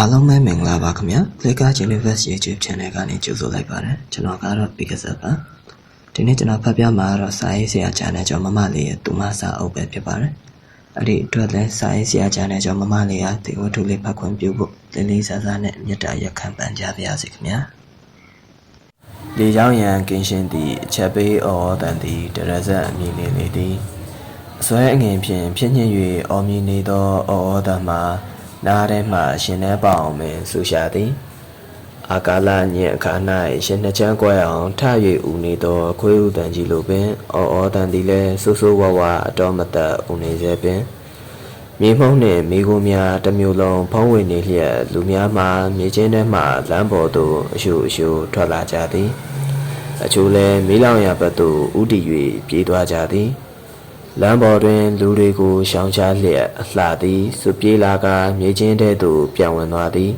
အားလုံးပဲမင်္ဂလာပါခင်ဗျာ Flickr Universe YouTube Channel ကနေကြိုဆိုလိုက်ပါတယ်ကျွန်တော်ကတော့ Pixel ပါဒီနေ့ကျွန်တော်ဖတ်ပြမှာကတော့စာရေးဆရာ channel ကျော်မမလေးရဲ့တူမစာအုပ်ပဲဖြစ်ပါတယ်အဲ့ဒီအတွက်လည်းစာရေးဆရာ channel ကျော်မမလေးကဒီဝတ္ထုလေးဖတ်ခွင့်ပြုဖို့လေးလေးစားစားနဲ့မေတ္တာရက်ခံပန်ကြပါရစေခင်ဗျာလေကြောင်းရန်ကင်းရှင်းသည့်အချက်ပေးဩဩတန်သည့်တရဇက်အမည်လေးလေးသည်အစွဲအငင်ဖြင့်ဖြစ်ညစ်၍အော်မြည်နေသောဩဩတန်မှာ နားထဲမှရှင်နေပါအောင်ပင်ဆူရှာသည်အာကာလညင်အခါ၌ရှင်နှချမ်းကွဲအောင်ထ၍ဦးနေသောခွေးဥတန်ကြီးလိုပင်ဩဩတန်သည်လည်းဆူဆူဝါဝါအတော်မသက်ဦးနေစေပင်မြေမှုန့်နှင့်မိကိုများတစ်မျိုးလုံးဖုံးဝေနေလျက်လူများမှမြေချင်းထဲမှလမ်းပေါ်သို့အရှုအရှုထွက်လာကြသည်အချို့လည်းမီးလောင်ရာဘက်သို့ဥတီ၍ပြေးသွားကြသည် လမ်းပေါ်တွင် လူတွေကိုရှောင်ချလျက်အလှသည်စုပြေးလာကမြေချင်းထဲသို့ပြန်ဝင်သွားသည်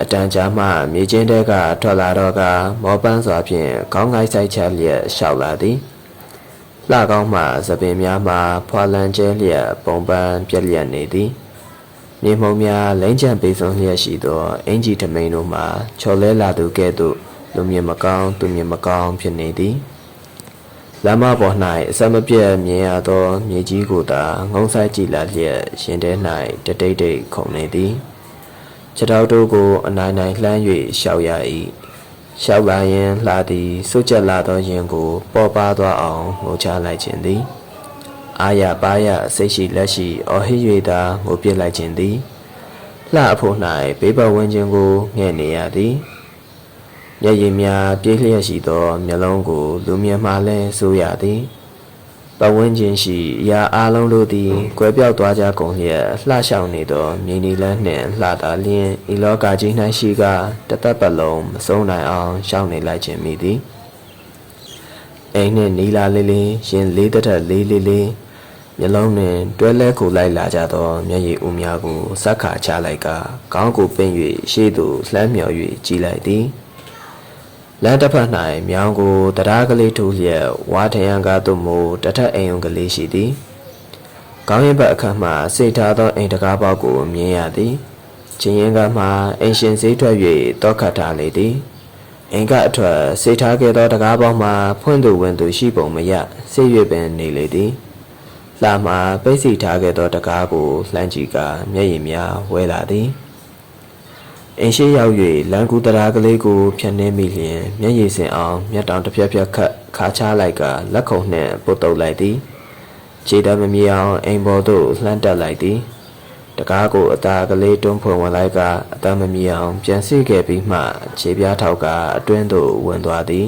အတန်ကြာမှမြေချင်းထဲကထွက်လာတော့ကမောပန်းစွာဖြင့်ခေါင်းငိုက်ဆိုင်ချလျက်ရှောက်လာသည်လှကောင်းမှသပင်များမှဖွာလန်ကျဲလျက်ပုံပန်းပြက်လျက်နေသည်မြေမှုံများလိမ့်ချန်ပေးဆုံးလျက်ရှိသောအင်ကြီးထမိန်တို့မှချော်လဲလာသူကဲ့သို့လူမြင်မကောင်းသူမြင်မကောင်းဖြစ်နေသည် လမ်းမပေါ်၌အစမပြတ်မြင်ရသောမြေကြီးကိုသာငုံဆိုင်ကြည့်လာလျက်ရှင်ထဲ၌တတိတ်တိတ်ခုန်နေသည်ခြေထောက်တို့ကိုအနိုင်နိုင်လှမ်း၍ရှောက်ရ၏ရှောက်လာရင်လှသည်စွတ်ကြက်လာသောရင်ကိုပေါ်ပါသွားအောင်ငိုချလိုက်ခြင်းသည်အာရပါရစိတ်ရှိလက်ရှိအော်ဟစ်၍သာငိုပြစ်လိုက်ခြင်းသည်လှအဖို့၌ဘေးပဝန်းကျင်ကိုငဲ့နေရသည် မျက်ရည်များပြေးလျက်ရှိသောမျက်လုံးကို လူမြင်မှလည်းစိုးရသည်ပဝန်းကျင်ရှိအရာအလုံးတို့သည်ကွဲပြောက်သွားကြကုန်လျက်လှလျှောက်နေသောမြေနီလန်းနှင့်လှသာလျင်ဤလောကကြီး၌ရှိကတသက်ပတ်လုံးမဆုံးနိုင်အောင်ရှောင်နေလိုက်ခြင်းမိသည်အိမ်နှင့်နီလာလေးလေးရင်လေးတထက်လေးလေးလေးမျက်လုံးနှင့်တွဲလဲကိုလိုက်လာကြသောမျက်ရည်ဦးများကိုစက်ခါချလိုက်ကခေါင်းကိုပင့်၍ရှေ့သို့လှမ်းမြော်၍ကြည်လိုက်သည် လမ်းတစ်ဖက်၌မြောင်ကိုတရားကလေးထိုးလျက်ဝါထရန်ကားသို့မူတထက်အိမ်ုံကလေးရှိသည်။ကောင်းရင်ဘက်အခန်းမှစိတ်ထားသောအိမ်တကားပေါက်ကိုမြင်ရသည်။ချင်းရင်ကမှအိမ်ရှင်စည်းထွက်၍တောခတ်ထားလေသည်။အိမ်ကအထွက်စိတ်ထားခဲ့သောတကားပေါက်မှဖွင့်သူဝင်သူရှိပုံမရစိတ်၍ပင်နေလေသည်။လာမှပိတ်စီထားခဲ့သောတကားကိုလှမ်းကြည့်ကမျက်ရည်များဝဲလာသည်။ အင်းရှိရောက်၍လန်ကူတရာကလေးကိုဖြတ်နှင်းမိလျင်မျက်ရည်စင်အောင်မျက်တောင်တစ်ဖြက်ဖြက်ခတ်ခါချလိုက်ကလက်ခုံနှင့်ပုတ်တုပ်လိုက်သည်ခြေတမမြေအောင်အိမ်ပေါ်သို့လှမ်းတက်လိုက်သည်တကားကိုအသာကလေးတွန်းဖွင့်ဝင်လိုက်ကအတမမြေအောင်ပြန်စီခဲ့ပြီးမှခြေပြားထောက်ကအတွင်းသို့ဝင်သွားသည်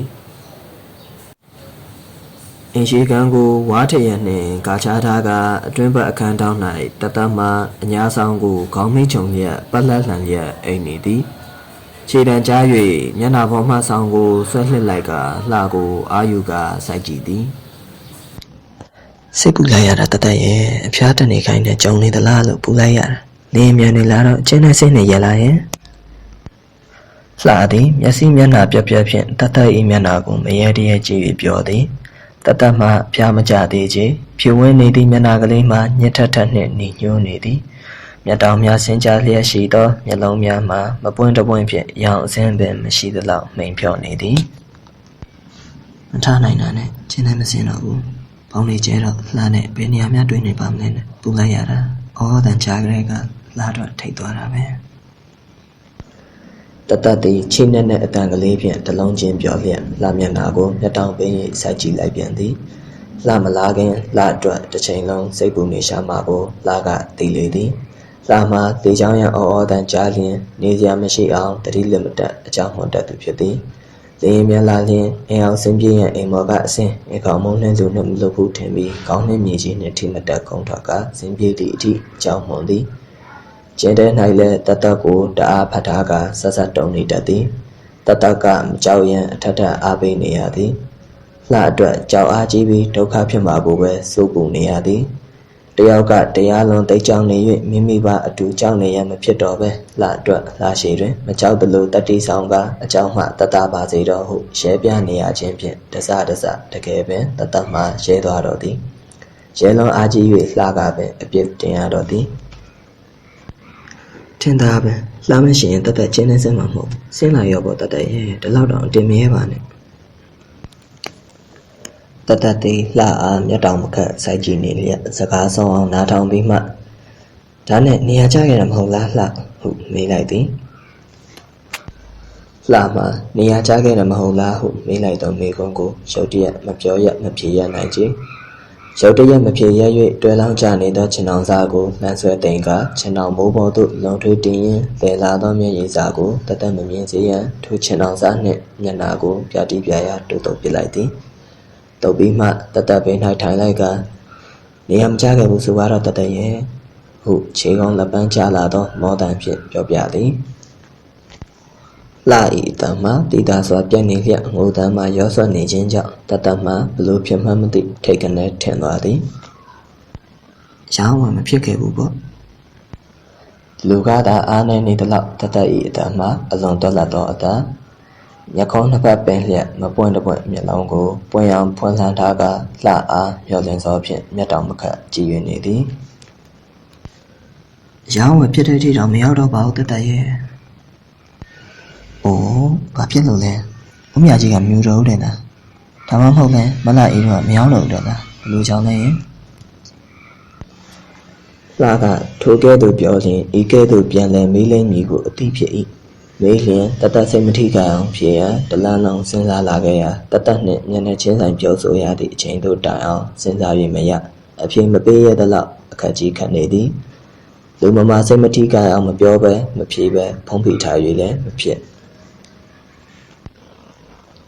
အင်ရှိကန်ကိုဝါထရနှင့်ကာချားထားကအတွင်းဘက်အခန်းတောင်း၌တသက်မှအညာဆောင်ကိုခေါင်းမိတ်ချုံလျက်ပတ်လက်လှန်လျက်အိမ်နေသည်ခြေတံကြား၍မျက်နှာပေါ်မှဆောင်ကိုဆွဲလှစ်လိုက်ကလှကိုအာယူကစိုက်ကြည့်သည်စိတ်ပူလိုက်ရတာတသက်ရဲ့အဖျားတက်နေခိုင်းတဲ့ကြုံနေသလားလို့ပူလိုက်ရတာနေမြန်နေလာတော့အချင်းနဲ့စိတ်နဲ့ရလာရဲ့လှသည်မျက်စိမျက်နှာပြက်ပြက်ဖြင့်တသက်၏မျက်နှာကိုမရေတရေကြည့်၍ပြောသည် တသက်မှဖျားမကြသေးချေဖြူဝင်းနေသည့်မျက်နှာကလေးမှညှက်ထက်ထက်နှင့်ညီညွတ်နေသည်မျက်တောင်များဆင်းကြလျက်ရှိသောမျက်လုံးများမှာမပွင့်တပွင့်ဖြင့်ရောင်အစင်းပင်မရှိသလောက်မှိန်ဖြော့နေသည်မထနိုင်တာနဲ့ကျင်းနေမစင်တော့ဘူးပေါင်းနေကျဲတော့လှနဲ့ဘယ်နေရာများတွေ့နေပါမလဲနဲ့ပူလိုက်ရတာအော်တန်ချာကလေးကလှတော့ထိတ်သွားတာပဲ တတသည်ချင်းနဲ့နဲ့အတန်ကလေးဖြင့်တလုံးချင်းပြောလျက်လာမျက်နာကိုမျက်တောင်ပင်၏စိုက်ကြည့်လိုက်ပြန်သည်လှမလာခင်လှအတွက်တစ်ချိန်လုံးစိတ်ပူနေရှာမှာကိုလှကသိလေသည်လှမှာတေချောင်းရန်အော်အော်တန်ကြားလျင်နေစရာမရှိအောင်တတိလမတက်အကြောင်းဟွန်တက်သူဖြစ်သည်လင်းမြလာလျင်အင်အောင်စင်ပြေးရန်အိမ်မော်ကအစင်အကောင်မုံနှင်းသူနှုတ်မလုပ်ဘူးထင်ပြီးကောင်းနှင်းမြေကြီးနှင့်ထိမတက်ခုံထွက်ကစင်ပြေးသည့်အထိအကြောင်းဟွန်သည် ကျင်းတဲ့၌လည်းတတ်တတ်ကိုတအားဖတ်ထားကဆက်ဆက်တုံနေတတ်သည်တတ်တတ်ကမကြောက်ရန်အထက်ထက်အားပေးနေရသည်လှအတွက်ကြောက်အားကြီးပြီးဒုက္ခဖြစ်မှာကိုပဲစိုးပူနေရသည်တယောက်ကတရားလွန်သိကြောင်နေ၍မိမိပါအတူကြောက်နေရမဖြစ်တော့ပဲလှအတွက်လှရှိတွင်မကြောက်သလိုတတိဆောင်ကအကြောင်းမှတတပါစေတော့ဟုရဲပြနေရခြင်းဖြင့်တစတစတကယ်ပင်တတမှရဲသွားတော့သည်ရဲလွန်အားကြီး၍လှကပင်အပြစ်တင်ရတော့သည် ထင်သာပဲလှမ်းမရှင်ရင်တသက်ချင်းနေစမှာမဟုတ်ဆင်းလာရောပေါ့တသက်ရဲ့ဒီလောက်တော့အတင်မရဲပါနဲ့တသက်သေးလှအားမျက်တောင်မခတ်စိုက်ကြည့်နေလျက်စကားဆုံးအောင်နားထောင်ပြီးမှဒါနဲ့နေရာကျခဲ့တယ်မဟုတ်လားလှဟုမေးလိုက်သည်လှမှနေရာကျခဲ့တယ်မဟုတ်လားဟုမေးလိုက်တော့မိကုန်းကိုရုတ်တရက်မပြောရမဖြေရနိုင်ချေ ရုတ်တရက်မဖြေရ၍တွဲလောင်းကျနေသောခြင်အောင်စားကိုလှမ်းဆွဲတိန်ကခြင်အောင်မိုးပေါ်သို့လုံထွေးတင်ရင်လေလာသောမျက်ရည်စာကိုတသက်မမြင်စေရန်ထိုခြင်အောင်စားနှင့်မျက်နာကိုပြတိပြရာတူတုပ်ပစ်လိုက်သည်တုပ်ပြီးမှတသက်ပင်၌ထိုင်လိုက်ကနေရာမကျခဲ့ဘူးဆိုတော့တသက်ရဲ့ဟုခြေကောင်းလက်ပန်းချလာသောမောတန်ဖြင့်ပြောပြသည် လာဤတမတီတာစွာပြက်နေလျက်ငိုတမ်းမှရောဆွနေခြင်းကြောင့်တတမှဘလို့ဖြစ်မှန်းမသိထိတ်ကနေထင်သွားသည်ရောင်းမှမဖြစ်ခဲ့ဘူးပေါ့လူကသာအားနေနေသလောက်တတဤအတမအလွန်တော်လတ်သောအတမျက်ခုံးနှစ်ဖက်ပင်လျက်မပွင့်တပွင့်မျက်လုံးကိုပွင့်အောင်ဖွင့်လှန်ထားကလှအားမျောလင်းသောဖြင့်မျက်တောင်မခတ်ကြည်၍နေသည်ရောင်းဝယ်ဖြစ်တဲ့အထိတော့မရောက်တော့ပါဘူးတတရဲ့။ အိုးဘာဖြစ်လို့လဲ။ဦးမြကြီးကမြူတော့တယ်လား။ဒါမှမဟုတ်လဲမလာအေးတော့မရောက်တော့တယ်လား။ဘယ်လိုကြောင့်လဲ။လာကထိုကဲ့သို့ပြောရင်ဤကဲ့သို့ပြန်လဲမေးလိမ့်မည်ကိုအသိဖြစ်၏။မေးလျင်တတစိတ်မထိကအောင်ဖြစ်ရန်ဒလန်းလုံးစဉ်းစားလာခဲ့ရာတတနှင့်မျက်နှာချင်းဆိုင်ပြောဆိုရသည့်အချိန်သို့တိုင်အောင်စဉ်းစား၍မရအဖြစ်မပေးရသလောက်အခက်ကြီးခံနေသည်။လူမမာစိတ်မထိကအောင်မပြောဘဲမဖြေဘဲဖုံးဖိထား၍လည်းမဖြစ်။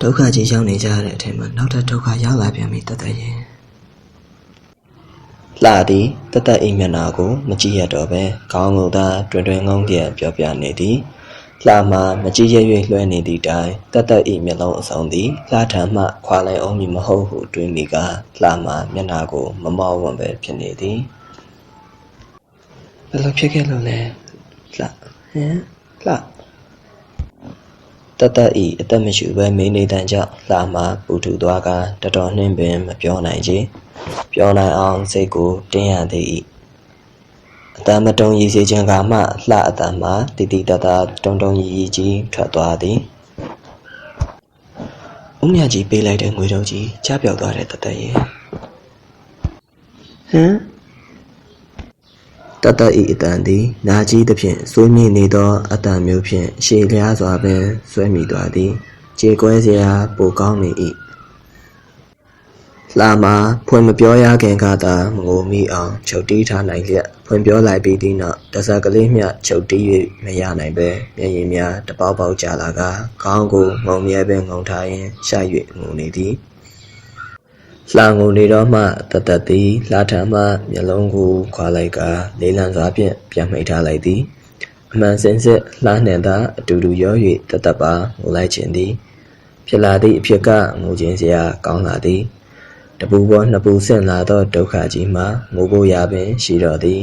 ဒုက္ခကြီးရောက်နေကြတဲ့အထက်မှာနောက်ထပ်ဒုက္ခရောက်လာပြန်ပြီတသက်ရဲ့လာသည်တသက်အိမ်မျက်နာကိုမကြည့်ရတော့ပဲခေါင်းကိုသာတွင်တွင်ငုံပြပြောပြနေသည်လှမှမကြည့်ရ၍လွှဲနေသည့်တိုင်တသက်ဤမျက်လုံးအစုံသည်လှထံမှခွာလိုက်အောင်မည်မဟုတ်ဟုတွေးမိကလှမှမျက်နာကိုမမောဝံပဲဖြစ်နေသည်ဘယ်လိုဖြစ်ခဲ့လို့လဲလှဟမ်လှ တသက်ဤအသက်မရှိဘဲမင်းနေတန်ကြောင့်လှမှပူထူသွားကတတော်နှင်းပင်မပြောနိုင်ချေပြောနိုင်အောင်စိတ်ကိုတင်းရသည်၏အတမ်းမတုံရည်စေခြင်းကမှလှအတမ်းမှတိတိတတတုံတုံရည်ရည်ကြီးထွက်သွားသည်ဦးမြကြီးပေးလိုက်တဲ့ငွေတုံးကြီးချပြောက်သွားတဲ့တသက်ရဲ့ဟမ် တတဤအတန်သည်နာကြီးသဖြင့်ဆွေးမြေ့နေသောအတန်မျိုးဖြင့်ရှေလျားစွာပင်ဆွဲမိသွားသည်ကြေကွဲစရာပိုကောင်းနေ၏လာမှာဖွင့်မပြောရခင်ကသာမငိုမိအောင်ချုပ်တီးထားနိုင်လျက်ဖွင့်ပြောလိုက်ပြီးသည့်နောက်တစက်ကလေးမျှချုပ်တီး၍မရနိုင်ပဲမျက်ရည်များတပေါက်ပေါက်ကျလာကခေါင်းကိုငုံမြဲပင်ငုံထားရင်းရှာ၍ငိုနေသည် လှငုံနေတော့မှတတသည်လှထံမှမျက်လုံးကိုခွာလိုက်ကလေးလံစွာဖြင့်ပြန်မိတ်ထားလိုက်သည်အမှန်စင်စစ်လှနှင့်သာအတူတူရော၍တတပါငိုလိုက်ခြင်းသည်ဖြစ်လာသည့်အဖြစ်ကငိုခြင်းစရာကောင်းလာသည်တပူပေါ်နှစ်ပူဆင့်လာသောဒုက္ခကြီးမှာငိုဖို့ရပင်ရှိတော်သည်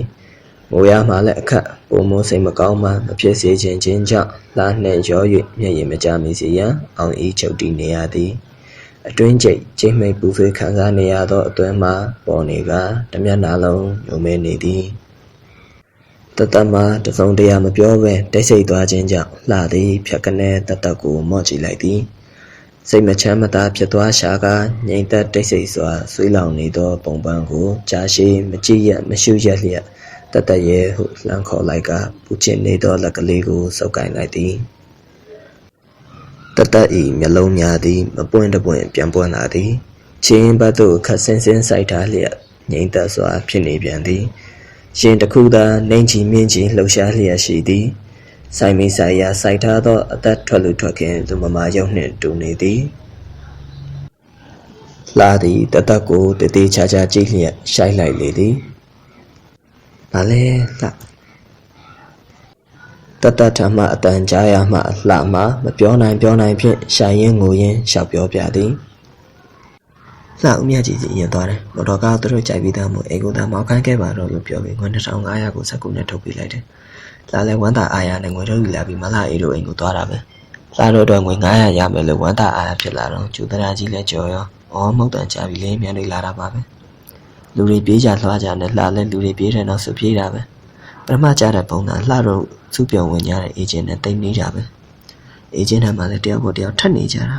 ငိုရမှလည်းအခက်ပုံမိုးစိတ်မကောင်းမှမဖြစ်စေခြင်းချင်းကြောင့်လှနှင့်ရော၍မျက်ရည်မကျမီစေရန်အောင်ဤချုပ်တည်နေရသည် အတွင်းကျိတ်ကျိတ်မိတ်ပူဆွေးခံစားနေရသောအတွင်းမှာပေါ်နေကတမျက်နှာလုံးညုံမဲနေသည်တတမတစုံတရာမပြောဘဲတိတ်ဆိတ်သွားခြင်းကြောင့်လှသည်ဖြတ်ကနေတတကိုမော့ကြည့်လိုက်သည်စိတ်မချမ်းမသာဖြစ်သွားရှာကငြိမ်သက်တိတ်ဆိတ်စွာဆွေးလောင်နေသောပုံပန်းကိုကြားရှိမကြည့်ရမရှုရလျက်တတရဲဟုလှမ်းခေါ်လိုက်ကပူချင်နေသောလက်ကလေးကိုစုပ်ကိုင်လိုက်သည် တတဤမျက်လုံးများသည်မပွင့်တပွင့်ပြန်ပွင့်လာသည်ချင်းဘတ်သို့ခတ်ဆင်းဆင်းစိုက်ထားလျက်ငြိမ်သက်စွာဖြစ်နေပြန်သည်ရှင်တစ်ခုသာနှိမ်ချီမြင့်ချီလှုပ်ရှားလျက်ရှိသည်ဆိုင်မီဆိုင်ရာစိုက်ထားသောအသက်ထွက်လူထွက်ခင်လူမမာရုပ်နှင့်တူနေသည်လာသည်တသက်ကိုတည်တည်ချာချာကြည့်လျက်ရှိုက်လိုက်လေသည်။ဘာလဲလှ တတထမအတန်ကြားရမှအလှမှမပြောနိုင်ပြောနိုင်ဖြင့်ရှာရင်ငိုရင်ရှောက်ပြောပြသည်။လှဦးမြကြီးကြီးရင်သွားတယ်။မော်တော်ကားသူတို့ကြိုက်ပြီးသားမို့အိမ်ကိုသာမောက်ခိုင်းခဲ့ပါတော့လို့ပြောပြီးငွေ2500ကိုစက်ကူနဲ့ထုတ်ပေးလိုက်တယ်။လာလဲဝမ်းသာအားရနဲ့ငွေထုတ်ယူလာပြီးမလာအေးတို့အိမ်ကိုသွားတာပဲ။လာတော့တော့ငွေ900ရမယ်လို့ဝမ်းသာအားရဖြစ်လာတော့ကျူတရာကြီးလဲကြော်ရော။အော်မဟုတ်တန်ကြပြီလေမြန်နေလာတာပါပဲ။လူတွေပြေးကြလွှားကြနဲ့လှလဲလူတွေပြေးတယ်တော့ဆိုပြေးတာပဲ။ ပထမကြားတဲ့ပုံသားလှတော့စုပြုံဝင်ကြတဲ့အေဂျင့်နဲ့တိတ်နေတာပဲအေဂျင့်ထဲမှာလည်းတယောက်ပေါ်တယောက်ထပ်နေကြတာ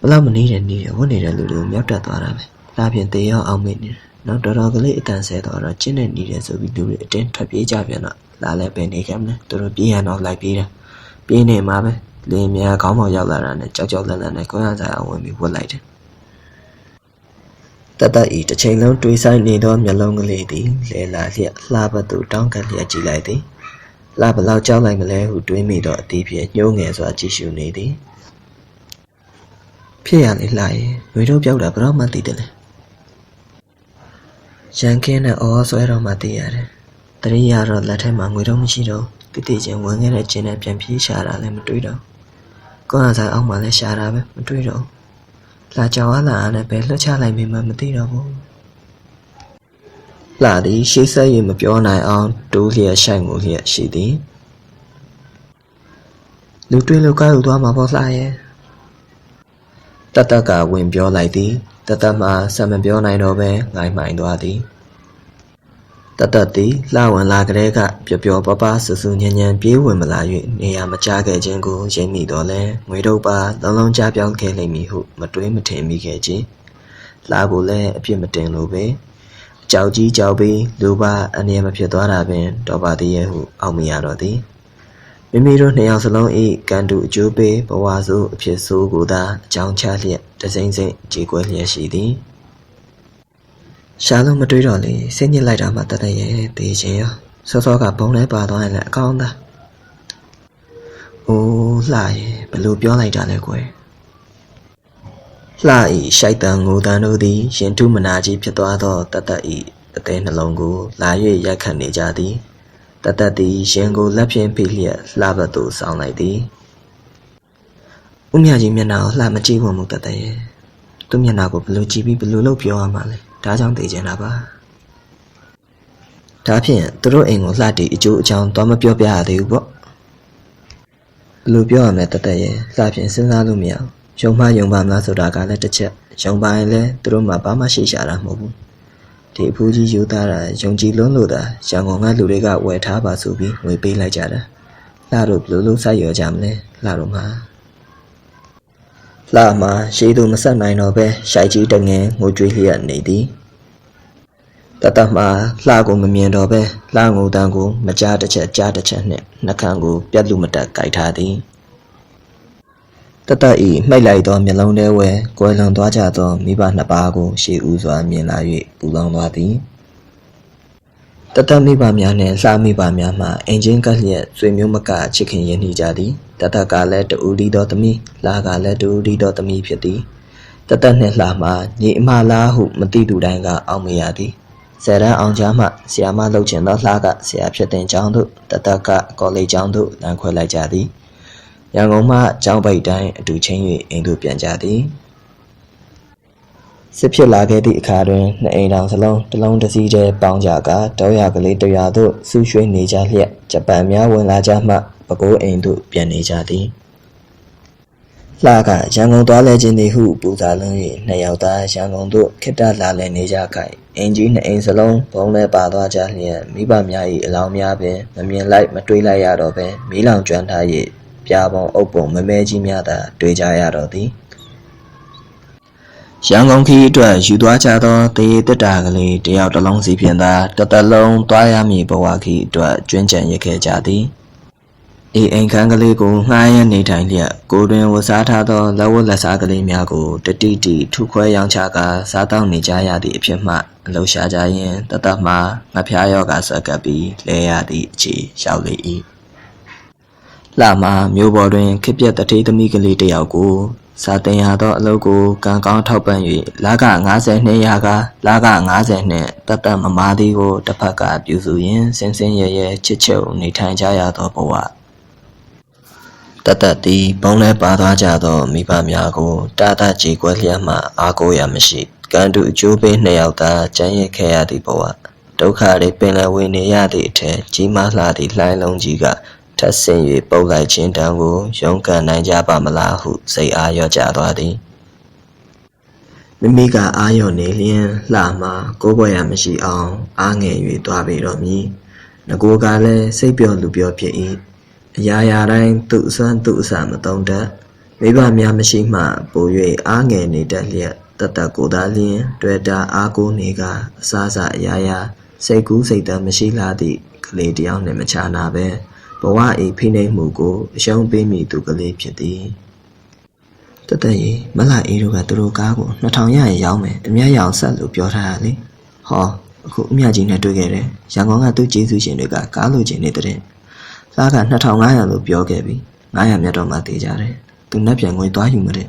ဘလောက်မနေတဲ့နေရဝတ်နေတဲ့လူတွေကိုမြောက်တက်သွားတာပဲလာပြင်တေရောအောင်မေ့နေတယ်နောက်တော်တော်ကလေးအတန်ဆဲတော့တော့ကျင်းနေနေတယ်ဆိုပြီးလူတွေအတင်းထွက်ပြေးကြပြန်တော့လာလဲပဲနေခဲ့မလဲသူတို့ပြေးရတော့လိုက်ပြေးတယ်ပြေးနေမှာပဲလင်းများခေါင်းပေါက်ရောက်လာတာနဲ့ကြောက်ကြောက်လန့်လန့်နဲ့ကိုရဆိုင်အောင်ဝင်ပြီးဝတ်လိုက်တယ် တတဤတစ်ချိန်လုံးတွေးဆိုင်နေသောမျက်လုံးကလေးသည်လဲလာလျက်လှပသူတောင်းကလျက်ကြည့်လိုက်သည်လှဘလောက်ကြောက်လိုက်မလဲဟုတွေးမိတော့အတီးဖြင့်ညှိုးငယ်စွာကြည့်ရှုနေသည်ဖြစ်ရလေလှရဲ့ငွေတော့ပြောက်တာဘယ်တော့မှသိတယ်လေရန်ကင်းနဲ့အော်ဆွဲတော့မှသိရတယ်တရိယာတော့လက်ထက်မှာငွေတော့မရှိတော့တိတိချင်းဝင်ခဲ့တဲ့ကျင်းနဲ့ပြန်ပြေးရှာတာလည်းမတွေ့တော့ကိုယ်ကစားအောက်မှာလည်းရှာတာပဲမတွေ့တော့ လာကြောင်အားလာအားနဲ့ပဲလွှတ်ချလိုက်မိမှမသိတော့ဘူးလာသည်ရှေးဆက်ရမပြောနိုင်အောင်တိုးလျက်ရှိုက်မှုလျက်ရှိသည်လူတွေ့လို့ကောက်ယူသွားမှာပေါ့လှရဲ့တတကဝင်ပြောလိုက်သည်တတမှဆက်မပြောနိုင်တော့ပဲငိုင်းမှိုင်သွားသည် တတသည်လှဝင်လာကလေးကပျော်ပျော်ပပဆူဆူညံ့ညံ့ပြေးဝင်မလာ၍နေရာမကျခဲ့ခြင်းကိုရိပ်မိတော့လဲငွေတော့ပါလုံးလုံးကြပြောင်းခဲ့လိမ့်မည်ဟုမတွေးမထင်မိခဲ့ခြင်းလှကိုလည်းအပြစ်မတင်လို့ပဲကြောက်ကြီးကြောက်ပြီးလူပါအနေမဖြစ်သွားတာပင်တော့ပါသေးရဲ့ဟုအောက်မရတော့သည်မိမိတို့နှစ်ယောက်စလုံး၏ကံတူအကျိုးပေးဘဝဆိုးအဖြစ်ဆိုးကိုသာအကြောင်းချလျက်တစိမ့်စိမ့်ကြေကွဲလျက်ရှိသည် ရှာလုံးမတွေးတော့လေစိတ်ညစ်လိုက်တာမှတတ်တဲ့ရဲ့တေးချင်းရောစောစောကဘုံလဲပါသွားရင်လည်းအကောင်းသားအိုးလှရဲ့ဘယ်လိုပြောလိုက်တာလဲကွယ်လှဤရှိုက်တန်ငိုတန်တို့သည်ရင်ထုမနာကြီးဖြစ်သွားသောတတ်တတ်ဤအသေးနှလုံးကိုလာ၍ရိုက်ခတ်နေကြသည်တတတ်သည်ရင်ကိုလက်ဖြင့်ဖိလျက်လှဘက်သို့ဆောင်းလိုက်သည်ဦးမြကြီးမျက်နှာကိုလှမကြည့်ဘူးမူတတရဲ့သူ့မျက်နှာကိုဘယ်လိုကြည့်ပြီးဘယ်လိုလုပ်ပြောရမှာလဲ ဒါကြောင့်သိချင်တာပါဒါဖြင့်သူတို့အိမ်ကိုလှတီအကျိုးအကြောင်းတော့မပြောပြရသေးဘူးပေါ့ဘယ်လိုပြောရမလဲတတရဲ့လှဖြင့်စဉ်းစားလို့မရဘူးရုံမယုံပါမလားဆိုတာကလည်းတစ်ချက်ရုံပါရင်လည်းသူတို့မှဘာမှရှိရှာတာမဟုတ်ဘူးဒီအဖိုးကြီးယူသားတာယုံကြည်လွန်းလို့သာရန်ကုန်ကလူတွေကဝယ်ထားပါဆိုပြီးငွေပေးလိုက်ကြတာလှတို့ဘယ်လိုလုပ်ဆက်ရောကြမလဲလှတို့မှာ လှမှာရှေးသူမဆက်နိုင်တော့ပဲရှိုက်ကြီးတငယ်ငိုကြွေးလျက်နေသည်တတမှာလှကိုမမြင်တော့ပဲလှငိုတန်းကိုမကြားတစ်ချက်ကြားတစ်ချက်နဲ့နှကန်းကိုပြက်လူမတက်ကြိုက်ထားသည်တတဤမှိတ်လိုက်သောမျက်လုံးထဲဝဲကွယ်လွန်သွားကြသောမိဘနှစ်ပါးကိုရှေးဦးစွာမြင်လာ၍ပူလောင်သွားသည်တတမိဘများနှင့်လှမိဘများမှအင်ဂျင်ကလျက်ဆွေမျိုးမကချစ်ခင်ရင်းနှီးကြသည် တတကလည်းတူဒီသောသမီးလှကလည်းတူဒီသောသမီးဖြစ်သည်တတနှင့်လှမှညီအမလားဟုမသိသူတိုင်းကအောက်မေ့ရသည်ဆယ်တန်းအောင်ကြားမှဆရာမလုပ်ချင်သောလှကဆရာဖြစ်တဲ့ကျောင်းသို့တတကကောလိပ်ကျောင်းသို့လမ်းခွဲလိုက်ကြသည်ရန်ကုန်မှကျောင်းပိတ်တိုင်းအတူချင်း၍အိမ်သို့ပြန်ကြသည်စစ်ဖြစ်လာခဲ့သည့်အခါတွင်နှစ်အိမ်တောင်စလုံးတစ်လုံးတစ်စီးတည်းပေါင်းကြကတောရကလေးတရွာသို့ဆူရွှေ့နေကြလျက်ဂျပန်များဝင်လာကြမှ ပဲခူးအိမ်သို့ပြန်နေကြသည်လှကရန်ကုန်သွားလဲခြင်းသည်ဟုပူဇာလွန်း၍နှစ်ယောက်သားရန်ကုန်သို့ခိတ္တလာလဲနေကြခိုင်အင်ကြီးနှစ်အိမ်စလုံးဘုံလဲပါသွားကြလျက်မိဘများ၏အလောင်းများပင်မမြင်လိုက်မတွေးလိုက်ရတော့ပဲမီးလောင်ကျွမ်းထား၍ပြာပုံအုပ်ပုံမမဲကြီးများသာတွေ့ကြရတော့သည်ရန်ကုန်ခီးအတွက်ယူသွားကြသောတရေတက်တာကလေးတယောက်တစ်လုံးစီဖြင့်သာတသက်လုံးသွားရမည်ဘဝခီးအတွက်ကျွမ်းကျင်ရခဲ့ကြသည် အေးအိမ်ခန်းကလေးကိုငှားရမ်းနေထိုင်လျက်ကိုတွင်ဝစားထားသောလက်ဝတ်လက်စားကလေးများကိုတတိတိထုခွဲရောင်းချကာစားတောက်နေကြရသည့်အဖြစ်မှအလှရှာကြရင်တသက်မှငဖျားယောဂဆက်ကပ်ပြီးလဲရသည့်အခြေရောက်လေ၏လှမမျိုးပေါ်တွင်ခစ်ပြက်တထေးသမီးကလေးတစ်ယောက်ကိုစာတင်ရသောအလုပ်ကိုကံကောင်းထောက်ပံ့၍လာက90နှစ်ရာကလာက90နှစ်တတ်တတ်မမာသည်ကိုတစ်ဖက်ကပြုစုရင်းစင်စင်ရဲရဲချစ်ချုပ်နေထိုင်ကြရသောဘဝ တတ်တတ်သည်ဘုံလဲပါသွားကြသောမိဘများကိုတာတာကြေကွက်လျက်မှအားကိုးရမရှိကံတူအကျိုးပေးနှစ်ယောက်သာကျန်ရစ်ခဲ့ရသည့်ဘဝဒုက္ခတွေပင်လယ်ဝင်နေရသည့်အထက်ကြီးမားလှသည့်လှိုင်းလုံးကြီးကထပ်ဆင့်၍ပုတ်လိုက်ခြင်းတံကိုရုန်းကန်နိုင်ကြပါမလားဟုစိတ်အားရော့ကျသွားသည်မိမိကအာရုံနေလျင်လှမှကိုးပွဲရမရှိအောင်အားငယ်၍သွားပေတော့မည်ငကိုကလည်းစိတ်ပြောလူပြောဖြစ်၏ အရာရာတိုင်းသူ့အစွမ်းသူ့အစမတုံတတ်မိဘများမရှိမှပို၍အားငယ်နေတတ်လျက်တတ်တတ်ကိုယ်သာလျင်တွေ့တာအားကိုးနေကအစားစားအရာရာစိတ်ကူးစိတ်တမ်းမရှိလာသည့်ကလေးတစ်ယောက်နှင့်မချာနာပဲဘဝ၏ဖိနှိပ်မှုကိုအရှုံးပေးမိသူကလေးဖြစ်သည်တတရေမလာအေးတို့ကသူတို့ကားကို2000ရရင်ရောင်းမယ်အမြတ်ရောင်ဆက်လို့ပြောထားတာလေဟောအခုအမြတ်ကြီးနဲ့တွေ့ခဲ့တယ်ရန်ကုန်ကသူ့ကျေးဇူးရှင်တွေကကားလိုချင်နေတဲ့ လားက2500လို့ပြောခဲ့ပြီ900မြတ်တော့မှတေးကြတယ်သူနဲ့ပြန်ငွေသွားယူမတဲ့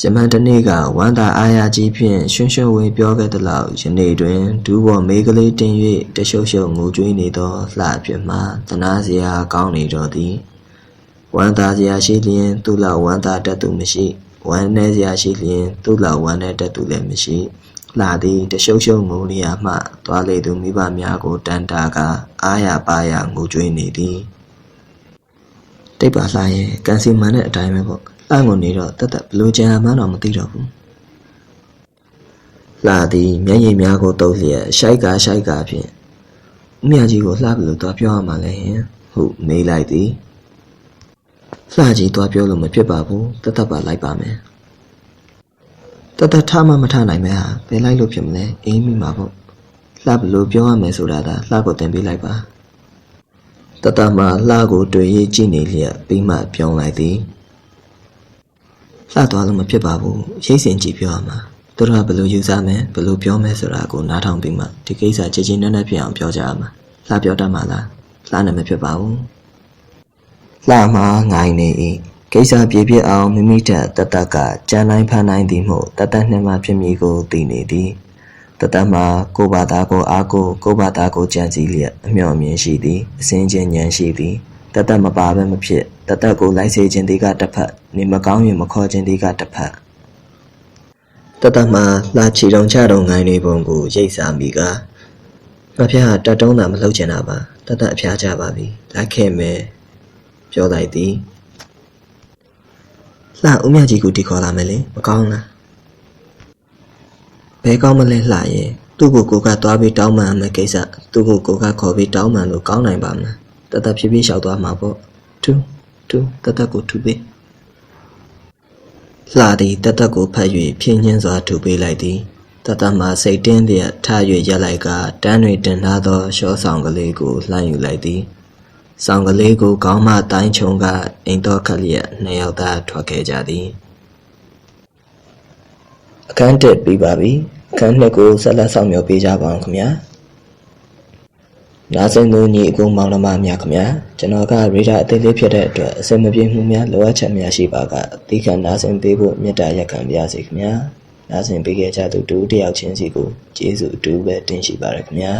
ရမန်တနေ့ကဝမ်းသာအားရကြီးဖြင့်ရွှွှွှဝေပြောခဲ့သလောက်ယနေ့တွင်ဒူးပေါ်မေးကလေးတင်၍တရှုပ်ရှုပ်ငိုကြွေးနေသောလှအဖြစ်မှတနာစရာကောင်းနေတော့သည်ဝမ်းသာစရာရှိလျင်သူ့လောက်ဝမ်းသာတတ်သူမရှိဝမ်းနည်းစရာရှိလျင်သူ့လောက်ဝမ်းနည်းတတ်သူလည်းမရှိ လှသည်တရှုပ်ရှုပ်ငိုလျာမှသွားလေသူမိဘများကိုတန်တာကအားရပါရငိုကြွေးနေသည်တိတ်ပါလှရဲ့ကန်စီမန်တဲ့အတိုင်းပဲပေါ့လှငုံနေတော့တက်တက်ဘလို့ကြံမှန်းတော့မသိတော့ဘူးလှသည်မျက်ရည်များကိုတုပ်လျက်ရှိုက်ကရှိုက်ကဖြင့်ဥမြကြီးကိုလှဘလို့သွားပြောရမှာလဲဟင်ဟုမေးလိုက်သည်လှကြီးသွားပြောလို့မဖြစ်ပါဘူးတက်တက်ပါလိုက်ပါမယ် တတထမမထနိုင်မဲဟာဘယ်လိုက်လို့ဖြစ်မလဲအေးမိမှာပေါ့လှဘလို့ပြောရမယ်ဆိုတာဒါလှကိုတင်ပေးလိုက်ပါတတမလှကိုတွေ့ရကြည့်နေလျက်ပြီးမှပြောင်းလိုက်သည်လှသွားလို့မဖြစ်ပါဘူးရိတ်စင်ကြည့်ပြောရမှာသူတို့ကဘယ်လိုယူဆမယ်ဘယ်လိုပြောမယ်ဆိုတာကိုနားထောင်ပြီးမှဒီကိစ္စချင်းချင်းနက်နက်ဖြစ်အောင်ပြောကြရမှာလှပြောတတ်မှာလားလှနဲ့မဖြစ်ပါဘူးလှမှာငိုင်းနေ၏ ကိစ္စပြေပြစ်အောင်မိမိထက်တတကကြံနိုင်ဖန်နိုင်သည်မို့တတနှင့်မှဖြစ်မည်ကိုသိနေသည်တတမှာကိုဘာသာကိုအားကိုကိုဘာသာကိုကြံစည်လျက်အမျှော်မြင်ရှိသည်အစင်းချင်းဉာဏ်ရှိသည်တတမပါဘဲမဖြစ်တတကိုလိုက်စေခြင်းဒီကတစ်ဖက်နေမကောင်းရင်မခေါ်ခြင်းဒီကတစ်ဖက်တတမှာလာချီတုံချတုံငိုင်းနေပုံကိုရိတ်စားမိကမဖျားတတုံးတာမလှုပ်ချင်တာပါတတအဖျားကြပါပြီလိုက်ခဲ့မယ်ပြောလိုက်သည် လှဦးမြကြီးကိုတီခေါ်လာမယ်လေမကောင်းလားဘယ်ကောင်းမလဲလှရဲ့သူ့ကိုကိုကသွားပြီးတောင်းပန်မယ်ကိစ္စသူ့ကိုကိုကခေါ်ပြီးတောင်းပန်လို့ကောင်းနိုင်ပါမလားတတဖြည်းဖြည်းလျှောက်သွားမှာပေါ့တူတူတတကိုထူပေးလှသည်တတကိုဖတ်၍ဖြင်းညင်းစွာထူပေးလိုက်သည်တတမှစိတ်တင်းလျက်ထ၍ရက်လိုက်ကတန်းတွေတင်ထားသောရှောဆောင်ကလေးကိုလှမ်းယူလိုက်သည် ဆောင်ကလေးကိုခေါင်းမှတိုင်းချုံကအိမ်တော်ခက်လျက်နှစ်ယောက်သားထွက်ခဲ့ကြသည်အခန်းတက်ပြီးပါပြီအခန်းနှစ်ကိုဆက်လက်ဆောင်မြော်ပေးကြပါအောင်ခင်ဗျာနားဆင်သူညီအကုန်မောင်နှမများခင်ဗျာကျွန်တော်ကရေဒါအသေးလေးဖြစ်တဲ့အတွက်အစင်မပြေမှုများလိုအပ်ချက်များရှိပါကအသီးခံနားဆင်ပေးဖို့မေတ္တာရက်ခံပါရစေခင်ဗျာနားဆင်ပေးခဲ့ကြသူတူတယောက်ချင်းစီကိုကျေးဇူးအထူးပဲတင်ရှိပါရခင်ဗျာ